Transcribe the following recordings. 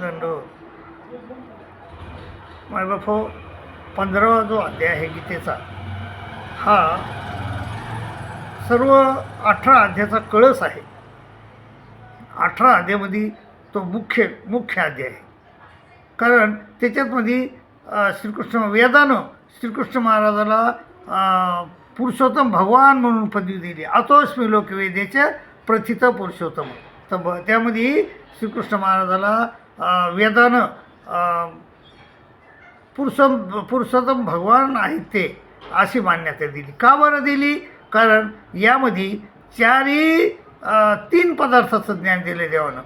दंडवत मायबापो पंधरावा जो अध्याय आहे गीतेचा हा सर्व अठरा अध्यायाचा कळस आहे. अठरा अध्यामध्ये तो मुख्य मुख्य अध्याय आहे. कारण त्याच्यातमध्ये श्रीकृष्ण वेदानं श्रीकृष्ण महाराजाला पुरुषोत्तम भगवान म्हणून पदवी दिली. अतोस्मी लोकवेदेच्या प्रथित पुरुषोत्तम. तर ब त्यामध्ये श्रीकृष्ण महाराजाला वेदानं पुरुषम पुरुषोत्तम भगवान आहेत ते अशी मान्यता दिली. का बरं दिली? कारण यामध्ये चारही तीन पदार्थाचं ज्ञान दिलं देवानं.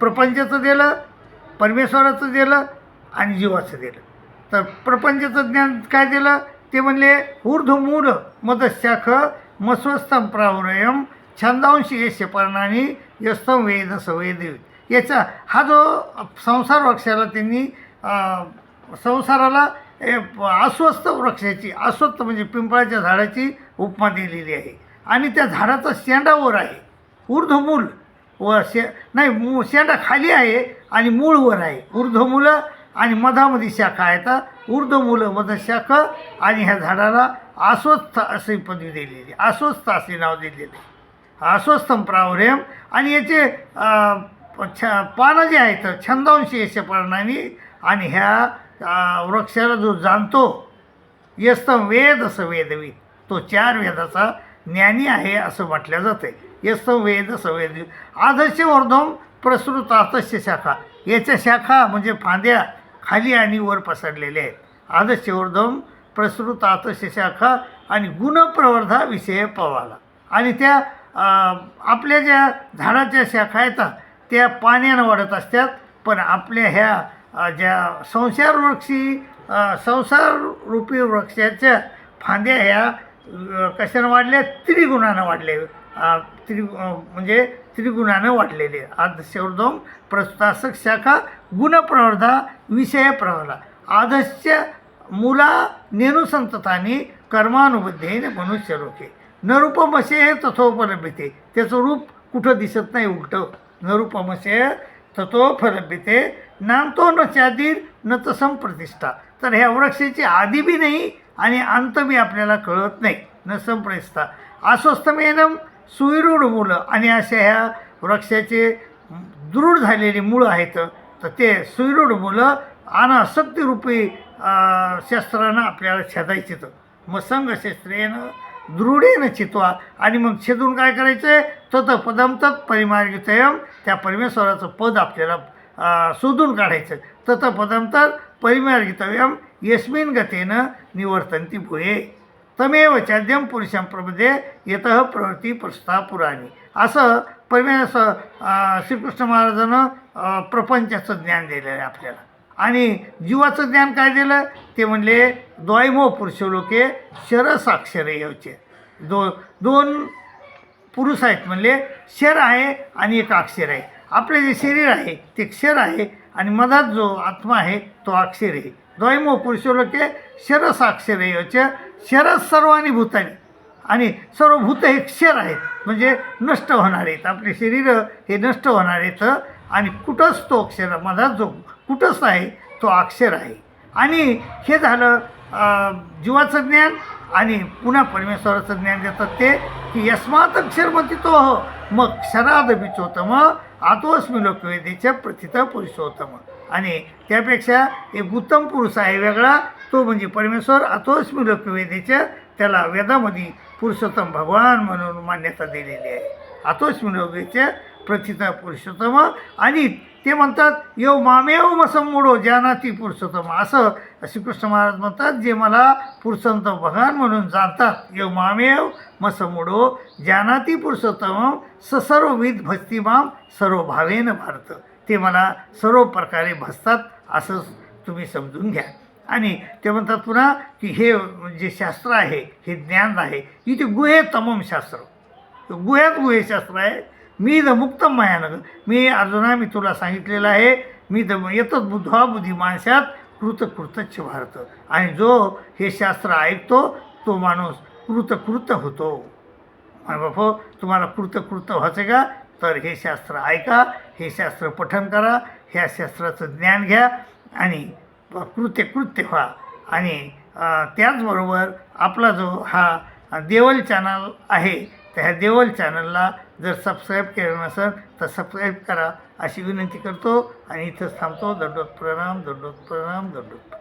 प्रपंचाचं दिलं परमेश्वराचं दिलं आणि जीवाचं दिलं. तर प्रपंचाचं ज्ञान काय दिलं? ते म्हणले ऊर्ध्वमूल मदशाख मस्वस्थं प्रावरयम छंदांशी यश पर्णानी यस्तम वेद सवेद याचा हा जो संसार वृक्षाला त्यांनी संसाराला ए, अस्वस्थ वृक्षाची अस्वस्थ म्हणजे पिंपळाच्या झाडाची उपमा दिलेली आहे. आणि त्या झाडाचा शेंडा वर आहे. ऊर्ध्वमूल व शे नाही मू शेंडा खाली आहे आणि मूळ वर आहे. ऊर्ध्वमुलं आणि मधामध्ये शाखा आहेत ऊर्ध्वमुलं मधशाखा आणि ह्या झाडाला अस्वस्थ अशी पदवी दिलेली अस्वस्थ असे नाव दिलेले अस्वस्थम प्रावरेम आणि याचे छ पानं जे आहेत छंदांशी यश पर्णानी आणि ह्या वृक्षाला जो जाणतो यस्तम वेद असं वेदवी तो चार वेदाचा ज्ञानी आहे असं म्हटलं जातं. यस्तम वेद सवेद आदर्श वर्धम प्रसृत आतस्य शाखा. याच्या शाखा म्हणजे फांद्या खाली आणि वर पसरलेल्या आहेत. आदर्श वर्धम प्रसृत आतस्य शाखा आणि गुणप्रवर्धा विषय पवाला. आणि त्या आपल्या ज्या झाडाच्या शाखा आहेत त्या पाण्यानं वाढत असतात. पण आपल्या ह्या ज्या संसार वृक्षी संसार रूपी वृक्षाच्या फांद्या ह्या कशानं वाढल्या? त्रिगुणानं वाढले त्रि म्हणजे त्रिगुणानं वाढलेले. आदर्शोर्धम प्रस्तासक शाखा गुणप्रवर्धा विषय प्रवर्धा आदर्श मुला नेनुसंतताने कर्मानुबद्धेने मनुष्य लोके नरूपमसे हे तथोपलभ्यते. त्याचं रूप कुठं दिसत नाही उलटं. नरूपमसे नाम तो न चादीर न तसम प्रतिष्ठा तर ह्या वृक्षाची आधी बी नाही आणि अंत बी आपल्याला कळत नाही. न संप्रतिष्ठा. अस्वस्थमेनम सुविरूढ मुलं आणि अशा ह्या वृक्षाचे दृढ झालेली मुळं आहेत. तर ते सुविरूढ मुलं अनासक्तीरूपी शस्त्रानं आपल्याला छेदायचे तर मग संघशस्त्रेनं दृढेनं चितवा. आणि मग छेदून काय करायचं आहे तत पदम तत् परिमार्गितयम त्या परमेश्वराचं पद आपल्याला शोधून काढायचं तत पदम तत् परिमार्गितव्यम यस्मिन गतीनं निवर्तंती भुये तमेव चाद्यम पुरुषां प्रमध्ये येत प्रवृत्ती प्रस्था पुराणी. असं परमेश्वर श्रीकृष्ण महाराजानं प्रपंचाचं ज्ञान दिलेलं आहे आपल्याला. आणि जीवाचं ज्ञान काय दिलं? ते म्हणले द्वैमो पुरुषलोके शरसाक्षर याचे दो दोन पुरुष आहेत म्हणले शर आहे आणि एक अक्षर आहे. आपले जे शरीर आहे ते क्षर आहे आणि मधात जो आत्मा आहे तो अक्षर आहे. द्वैमो पुरुषलोके शरसाक्षर याचे शरस सर्वांनी भूतानी. आणि सर्व भूत हे क्षर आहेत म्हणजे नष्ट होणार आहेत. आपले शरीर हे नष्ट होणार आहेत. आणि कुठंच तो अक्षर मधात जो कुठंच आहे तो अक्षर आहे. आणि हे झालं जीवाचं ज्ञान आणि पुन्हा परमेश्वराचं ज्ञान देतात ते की यस्मात अक्षर म्हणते तो हो मग क्षराद बिचोतम आतोस्मी लोकवेदेच्या प्रथिता पुरुषोत्तम. आणि त्यापेक्षा एक उत्तम पुरुष आहे वेगळा तो म्हणजे परमेश्वर आतोस्मी लोकवेदेच्या त्याला वेदामध्ये पुरुषोत्तम भगवान म्हणून मान्यता दिलेली आहे. आतोस्मी लोकेच्या प्रथिता पुरुषोत्तम आणि ते म्हणतात यो मामेव मसमुडो ज्ञानाती पुरुषोत्तम. असं श्रीकृष्ण महाराज म्हणतात जे मला पुरुषोत्तम भगवान म्हणून जाणतात यो मामेव मसमुडो ज्ञानाती पुरुषोत्तम ससर्वविध भक्तिमाम सर्व भावेनं भारत. ते मला सर्व प्रकारे भसतात असं तुम्ही समजून घ्या. आणि ते म्हणतात पुन्हा की हे जे शास्त्र आहे हे ज्ञान आहे इथे गुहे तमम शास्त्र. गुह्यात गुहेशास्त्र आहे मी द मुक्तम मयानग मी अर्जुना मी तुला सांगितलेलं आहे मी द येतच बुद्धा बुद्धी माणसात कृतकृतच भारत. आणि जो हे शास्त्र ऐकतो तो माणूस कृतकृत होतो. माय बाप तुम्हाला कृतकृत व्हायचं का? तर हे शास्त्र ऐका हे शास्त्र पठन करा ह्या शास्त्राचं ज्ञान घ्या आणि कृत्यकृत्य व्हा. आणि त्याचबरोबर आपला जो हा देवल चॅनल आहे तर ह्या देवल चॅनलला जर सबस्क्राईब केलं नसेल तर सबस्क्राईब करा. अशी विनंती करतो आणि इथंच थांबतो. दंडोत प्रणाम दंडोत प्रणाम दंडोत